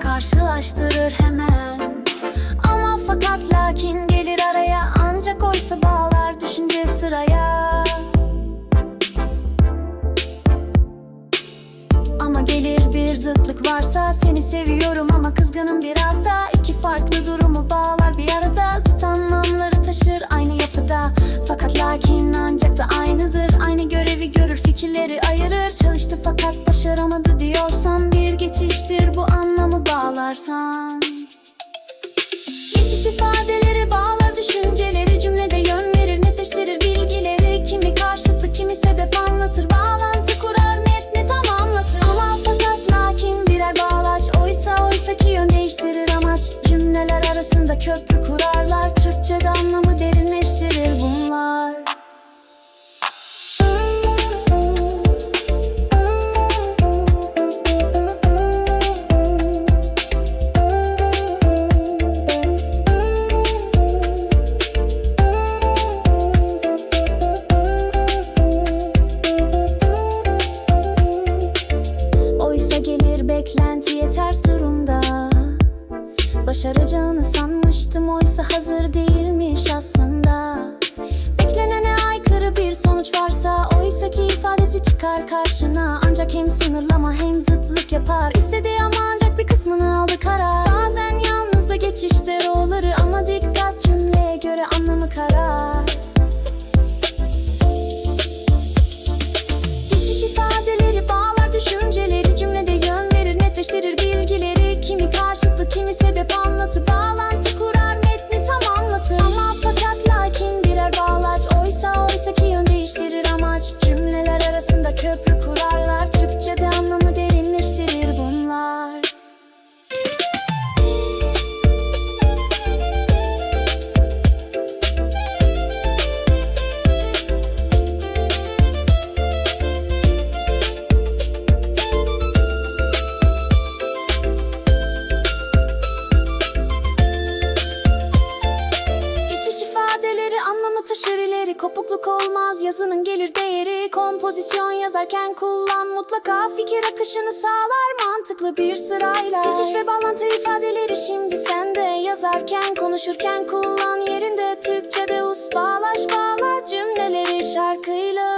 karşılaştırır hemen. Ama fakat lakin gelir araya Ancak oysa bağlar düşünce sıraya. Ama gelir bir zıtlık varsa Seni seviyorum ama kızgınım biraz da. İki farklı durumu bağlar bir arada Zıt anlamları taşır aynı yapıda. Fakat lakin fakat başaramadı diyorsan Bir geçiştir bu anlamı bağlarsan. Geçiş ifadeleri bağlar düşünceleri Cümlede yön verir netleştirir bilgileri. Kimi karşıtlı kimi sebep anlatır Bağlantı kurar metni tamamlatır. Ama fakat lakin birer bağlaç Oysa oysa ki yön değiştirir. Amaç Cümleler arasında köprü kurarlar Türkçe'de anlamı derinleştirir ters durumda. Başaracağını sanmıştım oysa hazır değilmiş aslında. Beklenene aykırı bir sonuç varsa Oysa ki ifadesi çıkar karşına. Ancak hem sınırlama hem zıtlık yapar. İstediği ama ancak bir kısmını aldı karar. Bazen yalnız da geçiştir oğulları Ama dikkat cümleye göre anlamı karar sebep anlatı Geçiş ifadeleri anlamı taşır ileri Kopukluk olmaz yazının gelir değeri Kompozisyon yazarken kullan mutlaka Fikir akışını sağlar mantıklı bir sırayla. Geçiş ve bağlantı ifadeleri şimdi sende Yazarken konuşurken kullan yerinde Türkçe'de us bağlaş bağla Cümleleri şarkıyla